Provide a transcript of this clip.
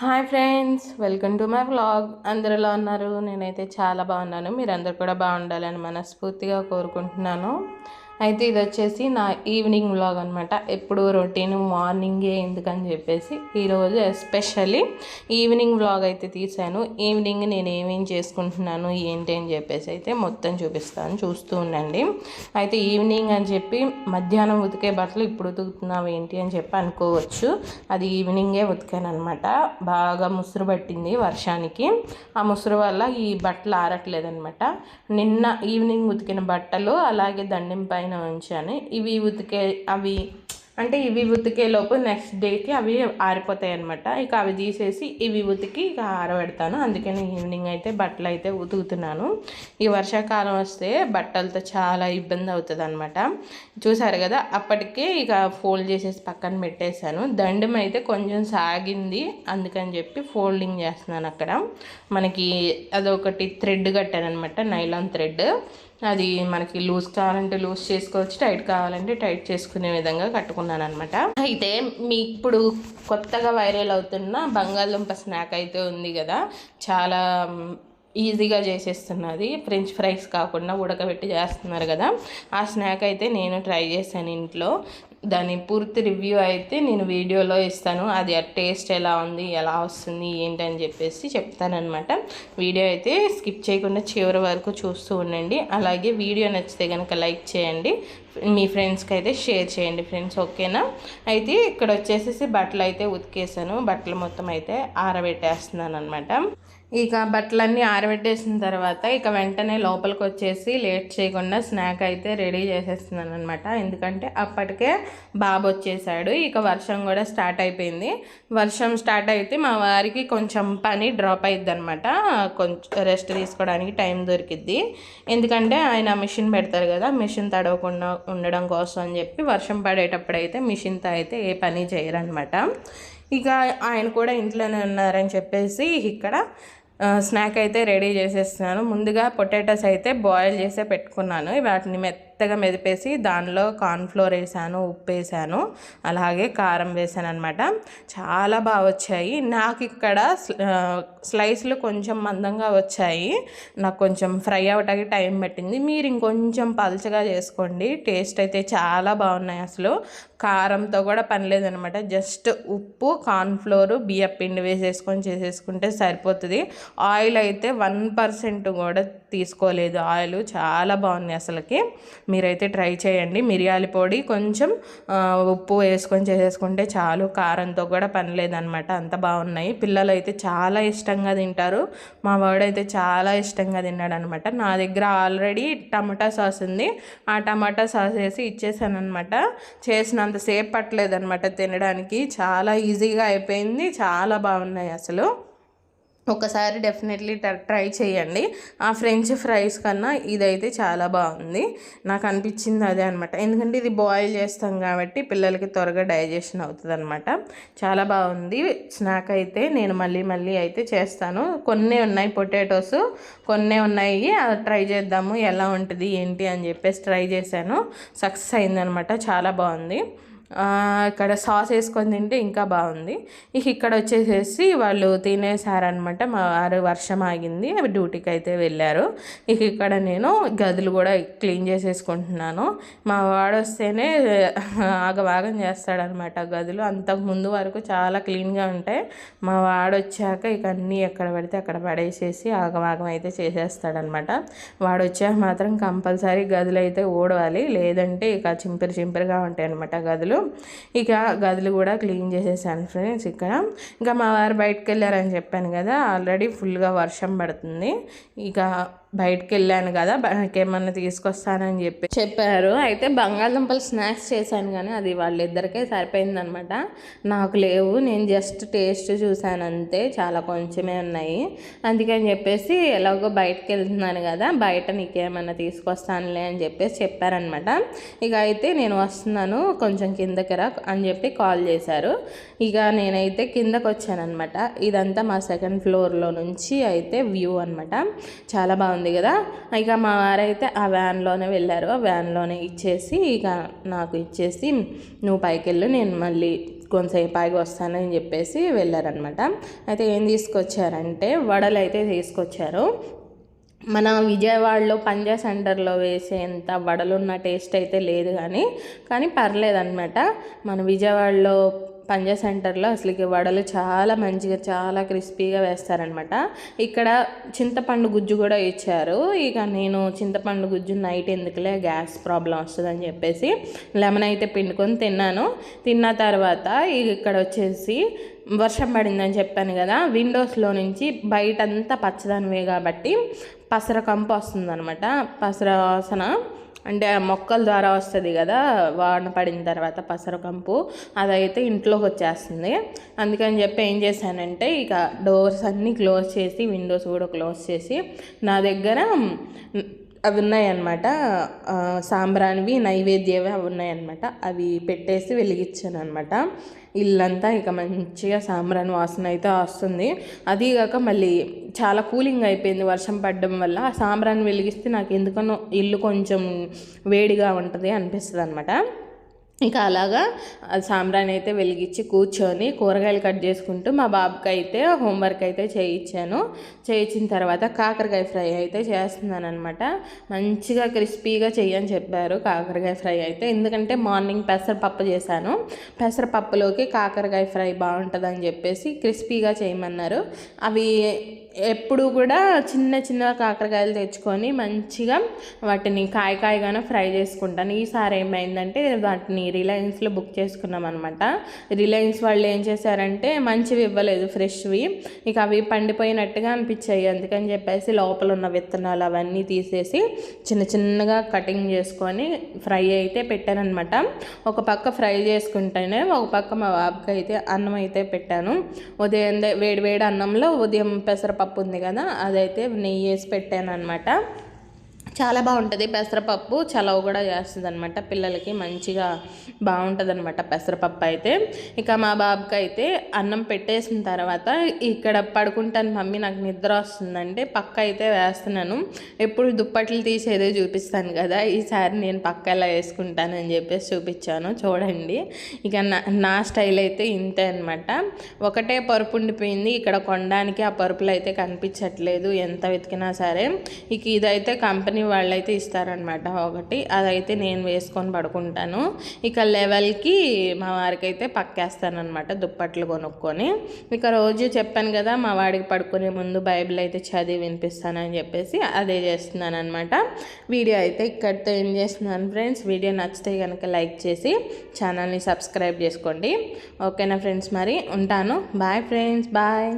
Hi friends welcome to my vlog. అందరు ఎలా ఉన్నారు? నేనైతే చాలా బాగున్నాను. మీరు కూడా బాగుండాలని మనస్ఫూర్తిగా కోరుకుంటున్నాను. అయితే ఇది వచ్చేసి నా ఈవినింగ్ వ్లాగ్ అనమాట ఎప్పుడు రొటీన్ మార్నింగే ఎందుకని చెప్పేసి ఈరోజు ఎస్పెషల్లీ ఈవినింగ్ వ్లాగ్ అయితే తీశాను ఈవినింగ్ నేను ఏమేం చేసుకుంటున్నాను ఏంటి అని చెప్పేసి అయితే మొత్తం చూపిస్తాను చూస్తూ ఉండండి. అయితే ఈవినింగ్ అని చెప్పి మధ్యాహ్నం ఉతికే బట్టలు ఇప్పుడు ఉతుకుతున్నావు ఏంటి అని చెప్పి అనుకోవచ్చు. అది ఈవినింగే ఉతికాను అనమాట బాగా ముసురు పట్టింది వర్షానికి. ఆ ముసురు వల్ల ఈ బట్టలు ఆరట్లేదనమాట నిన్న ఈవినింగ్ ఉతికిన బట్టలు అలాగే దండెం పైన పైన ఉంచాను ఇవి ఉతికే అవి అంటే ఇవి ఉతికే లోపు నెక్స్ట్ డేకి అవి ఆరిపోతాయి అనమాట ఇక అవి తీసేసి ఇవి ఉతికి ఇక ఆరబెడతాను. అందుకని ఈవినింగ్ అయితే బట్టలు అయితే ఉతుకుతున్నాను. ఈ వర్షాకాలం వస్తే బట్టలతో చాలా ఇబ్బంది అవుతుంది అనమాట చూసారు కదా అప్పటికే ఇక ఫోల్డ్ చేసేసి పక్కన పెట్టేశాను. దండం అయితే కొంచెం సాగింది. అందుకని చెప్పి ఫోల్డింగ్ చేస్తున్నాను అక్కడ. మనకి అదొకటి థ్రెడ్ కట్టాను అనమాట నైలాన్ థ్రెడ్ అది మనకి లూజ్ కావాలంటే లూజ్ చేసుకోవచ్చు టైట్ కావాలంటే టైట్ చేసుకునే విధంగా కట్టుకున్నాను అనమాట అయితే మీ ఇప్పుడు కొత్తగా వైరల్ అవుతున్న బంగాళదుంప స్నాక్ అయితే ఉంది కదా చాలా ఈజీగా చేసేస్తున్నది. ఫ్రెంచ్ ఫ్రైస్ కాకుండా ఉడకబెట్టి చేస్తున్నారు కదా ఆ స్నాక్ అయితే నేను ట్రై చేశాను ఇంట్లో. దాని పూర్తి రివ్యూ అయితే నేను వీడియోలో ఇస్తాను. అది ఆ టేస్ట్ ఎలా ఉంది ఎలా వస్తుంది ఏంటి అని చెప్పేసి చెప్తానమాట వీడియో అయితే స్కిప్ చేయకుండా చివరి వరకు చూస్తూ ఉండండి. అలాగే వీడియో నచ్చితే కనుక లైక్ చేయండి. మీ ఫ్రెండ్స్కి అయితే షేర్ చేయండి ఫ్రెండ్స్ ఓకేనా? అయితే ఇక్కడ వచ్చేసేసి బట్టలు అయితే ఉతికేసాను. బట్టలు మొత్తం అయితే ఆరబెట్టేస్తున్నాను అనమాట ఇక బట్టలన్నీ ఆరబెట్టేసిన తర్వాత ఇక వెంటనే లోపలికి వచ్చేసి లేట్ చేయకుండా స్నాక్ అయితే రెడీ చేసేస్తున్నాను అనమాట ఎందుకంటే అప్పటికే బాబు వచ్చేసాడు. ఇక వర్షం కూడా స్టార్ట్ అయిపోయింది. వర్షం స్టార్ట్ అయితే మా వారికి కొంచెం పని డ్రాప్ అయ్యిద్ది అనమాట కొంచెం రెస్ట్ తీసుకోవడానికి టైం దొరికిద్ది. ఎందుకంటే ఆయన మిషన్ పెడతారు కదా మిషన్ తడవకుండా ఉండడం కోసం అని చెప్పి వర్షం పడేటప్పుడు అయితే మిషన్తో అయితే ఏ పని చేయరనమాట ఇక ఆయన కూడా ఇంట్లోనే ఉన్నారని చెప్పేసి ఇక్కడ స్నాక్ అయితే రెడీ చేసేస్తున్నాను. ముందుగా పొటాటోస్ అయితే బాయిల్ చేసే పెట్టుకున్నాను. వాటిని మెత్త మెత్తగా మెదిపేసి దానిలో కార్న్ఫ్లోర్ వేసాను ఉప్పు వేసాను అలాగే కారం వేసాను అనమాట చాలా బాగా వచ్చాయి. నాకు ఇక్కడ స్లైస్లు కొంచెం మందంగా వచ్చాయి. నాకు కొంచెం ఫ్రై అవటానికి టైం పట్టింది. మీరు ఇంకొంచెం పల్చగా చేసుకోండి. టేస్ట్ అయితే చాలా బాగున్నాయి అసలు. కారంతో కూడా పని లేదనమాట జస్ట్ ఉప్పు కార్న్ఫ్లోరు బియ్యం పిండి వేసేసుకొని చేసేసుకుంటే సరిపోతుంది. ఆయిల్ అయితే వన్ పర్సెంట్ కూడా తీసుకోలేదు. ఆయిల్ చాలా బాగుంది అసలుకి. మీరైతే ట్రై చేయండి. మిరియాల పొడి కొంచెం ఉప్పు వేసుకొని చేసేసుకుంటే చాలు. కారంతో కూడా పని లేదనమాట అంత బాగున్నాయి. పిల్లలు అయితే చాలా ఇష్టంగా తింటారు. మా వాడైతే చాలా ఇష్టంగా తిన్నాడు అనమాట నా దగ్గర ఆల్రెడీ టమాటా సాస్ ఉంది. ఆ టమాటా సాస్ వేసి ఇచ్చేసాను అనమాట చేసినంతసేపు పట్టలేదనమాట తినడానికి. చాలా ఈజీగా అయిపోయింది. చాలా బాగున్నాయి అసలు. ఒకసారి డెఫినెట్లీ ట్రై చేయండి. ఆ ఫ్రెంచ్ ఫ్రైస్ కన్నా ఇదైతే చాలా బాగుంది. నాకు అనిపించింది అదే అనమాట ఎందుకంటే ఇది బాయిల్ చేస్తాం కాబట్టి పిల్లలకి త్వరగా డైజెషన్ అవుతుంది అనమాట చాలా బాగుంది. స్నాక్ అయితే నేను మళ్ళీ మళ్ళీ అయితే చేస్తాను. కొన్ని ఉన్నాయి పొటాటోస్ కొన్ని ఉన్నాయి. అది ట్రై చేద్దాము. ఎలా ఉంటుంది ఏంటి అని చెప్పేసి ట్రై చేశాను. సక్సెస్ అయిందనమాట చాలా బాగుంది. ఇక్కడ సాస్ వేసుకొని తింటే ఇంకా బాగుంది. ఇక ఇక్కడ వచ్చేసేసి వాళ్ళు తినేసారనమాట మా వారు వర్షం ఆగింది డ్యూటీకి అయితే వెళ్ళారు. ఇక ఇక్కడ నేను గదులు కూడా క్లీన్ చేసేసుకుంటున్నాను. మా వాడు వస్తేనే ఆగవాగం చేస్తాడనమాట గదులు. అంతకు ముందు వరకు చాలా క్లీన్గా ఉంటాయి మా వాడు వచ్చాక ఇక అన్నీ ఎక్కడ పడితే అక్కడ పడేసేసి ఆగవాగం అయితే చేసేస్తాడనమాట వాడు వచ్చాక మాత్రం కంపల్సరీ గదులు అయితే ఓడవాలి లేదంటే ఇక చింపిరి చింపిరిగా ఉంటాయి అనమాట గదులు. ఇక గదులు కూడా క్లీన్ చేసేసాను ఫ్రెండ్స్ ఇక్కడ. ఇంకా మా వారు బయటకు వెళ్ళారని చెప్పాను కదా ఆల్రెడీ ఫుల్గా వర్షం పడుతుంది. ఇక బయటకు వెళ్ళాను కదా ఏమన్నా తీసుకొస్తానని చెప్పి చెప్పారు. అయితే బంగాళదుంపలు స్నాక్స్ చేశాను కానీ అది వాళ్ళిద్దరికే సరిపోయిందనమాట. నాకు లేవు నేను జస్ట్ టేస్ట్ చూశాను అంతే చాలా కొంచెమే ఉన్నాయి. అందుకని చెప్పేసి ఎలాగో బయటకు వెళ్తున్నాను కదా బయట నీకేమన్నా తీసుకొస్తానులే అని చెప్పేసి చెప్పారనమాట. ఇక అయితే నేను వస్తున్నాను కొంచెం కిందకి రా అని చెప్పి కాల్ చేశారు. ఇక నేనైతే కిందకు వచ్చానమాట ఇదంతా మా సెకండ్ ఫ్లోర్లో నుంచి అయితే వ్యూ అనమాట. చాలా బాగుంది. ఉంది కదా. ఇక మా వారైతే ఆ వ్యాన్లోనే వెళ్ళారు. ఆ వ్యాన్లోనే ఇచ్చేసి ఇక నాకు ఇచ్చేసి నువ్వు పైకి వెళ్ళు నేను మళ్ళీ కొంతసేపు ఆగి వస్తానని చెప్పేసి వెళ్ళారనమాట అయితే ఏం తీసుకొచ్చారంటే వడలు అయితే తీసుకొచ్చారు. మన విజయవాడలో పంజా సెంటర్లో వేసేంత వడలున్న టేస్ట్ అయితే లేదు కానీ కానీ పర్లేదన్నమాట. మన విజయవాడలో పంజా సెంటర్లో అసలుకి వడలు చాలా మంచిగా చాలా క్రిస్పీగా వేస్తారనమాట. ఇక్కడ చింతపండు గుజ్జు కూడా ఇచ్చారు. ఇక నేను చింతపండు గుజ్జు నైట్ ఎందుకులే గ్యాస్ ప్రాబ్లం వస్తుందని చెప్పేసి లెమన్ అయితే పిండుకొని తిన్నాను. తిన్న తర్వాత ఇక్కడ వచ్చేసి వర్షం పడిందని చెప్పాను కదా విండోస్లో నుంచి బయటంతా పచ్చదనమే కాబట్టి పసర కంపు వస్తుందనమాట. పసర వాసన అంటే మొక్కల ద్వారా వస్తుంది కదా వాన పడిన తర్వాత పసరకంపు అదైతే ఇంట్లోకి వచ్చేస్తుంది. అందుకని చెప్పి ఏం చేశానంటే ఇక డోర్స్ అన్నీ క్లోజ్ చేసి విండోస్ కూడా క్లోజ్ చేసి నా దగ్గర అవి ఉన్నాయన్నమాట. సాంబ్రానివి నైవేద్యవి అవి ఉన్నాయన్నమాట. అవి పెట్టేసి వెలిగించాను అనమాట ఇల్లంతా ఇక మంచిగా సాంబ్రాన్ వాసన అయితే వస్తుంది. అదీగాక మళ్ళీ చాలా కూలింగ్ అయిపోయింది వర్షం పడడం వల్ల. ఆ సాంబ్రాన్ వెలిగిస్తే నాకు ఎందుకనో ఇల్లు కొంచెం వేడిగా ఉంటుంది అనిపిస్తుంది అనమాట ఇక అలాగా సాంబ్రాన్ని అయితే వెలిగించి కూర్చొని కూరగాయలు కట్ చేసుకుంటూ మా బాబుకి అయితే హోంవర్క్ అయితే చేయించాను. చేయించిన తర్వాత కాకరకాయ ఫ్రై అయితే చేస్తున్నాను అనమాట మంచిగా క్రిస్పీగా చేయని చెప్పారు కాకరకాయ ఫ్రై అయితే. ఎందుకంటే మార్నింగ్ పెసరపప్పు చేశాను. పెసరపప్పులోకి కాకరకాయ ఫ్రై బాగుంటుందని చెప్పేసి క్రిస్పీగా చేయమన్నారు. అవి ఎప్పుడు కూడా చిన్న చిన్న కాకరకాయలు తెచ్చుకొని మంచిగా వాటిని కాయ కాయగానే ఫ్రై చేసుకుంటాను. ఈసారి ఏమైందంటే వాటిని రిలయన్స్లో బుక్ చేసుకున్నాం అనమాట రిలయన్స్ వాళ్ళు ఏం చేశారంటే మంచివి ఇవ్వలేదు ఫ్రెష్వి. ఇక అవి పండిపోయినట్టుగా అనిపించాయి. అందుకని చెప్పేసి లోపల ఉన్న విత్తనాలు అవన్నీ తీసేసి చిన్న చిన్నగా కటింగ్ చేసుకొని ఫ్రై అయితే పెట్టానమాట ఒక పక్క ఫ్రై చేసుకుంటేనే ఒక పక్క మా బాబుకి అయితే అన్నం అయితే పెట్టాను. ఉదయం వేడి వేడి అన్నంలో ఉదయం పెసరపప్పు ఉంది కదా అదైతే నెయ్యి వేసి పెట్టాను అనమాట చాలా బాగుంటుంది. పెసరపప్పు చలవ కూడా చేస్తుంది అనమాట పిల్లలకి మంచిగా బాగుంటుంది అనమాట పెసరపప్పు అయితే. ఇక మా బాబుకి అయితే అన్నం పెట్టేసిన తర్వాత ఇక్కడ పడుకుంటాను మమ్మీ నాకు నిద్ర వస్తుందంటే పక్క అయితే వేస్తున్నాను. ఎప్పుడు దుప్పట్లు తీసేదో చూపిస్తాను కదా ఈసారి నేను పక్క ఎలా వేసుకుంటానని చెప్పేసి చూపించాను. చూడండి. ఇక నా నా స్టైల్ అయితే ఇంతే అనమాట ఒకటే పరుపు ఉండిపోయింది. ఇక్కడ కొనడానికి ఆ పరుపులు అయితే కనిపించట్లేదు. ఎంత వెతికినా సరే. ఇక ఇదైతే కంపెనీ వాళ్ళైతే ఇస్తారనమాట ఒకటి. అదైతే నేను వేసుకొని పడుకుంటాను. ఇక లెవెల్కి మా వారికి అయితే పక్కేస్తానమాట దుప్పట్లు కొనుక్కొని. ఇక రోజు చెప్పాను కదా మా వాడికి పడుకునే ముందు బైబిల్ అయితే చదివి వినిపిస్తానని చెప్పేసి అదే చేస్తున్నాను అనమాట వీడియో అయితే ఇక్కడితో ఏం చేస్తున్నాను ఫ్రెండ్స్. వీడియో నచ్చితే కనుక లైక్ చేసి ఛానల్ని సబ్స్క్రైబ్ చేసుకోండి. ఓకేనా ఫ్రెండ్స్ మరి? ఉంటాను. Bye friends. బాయ్.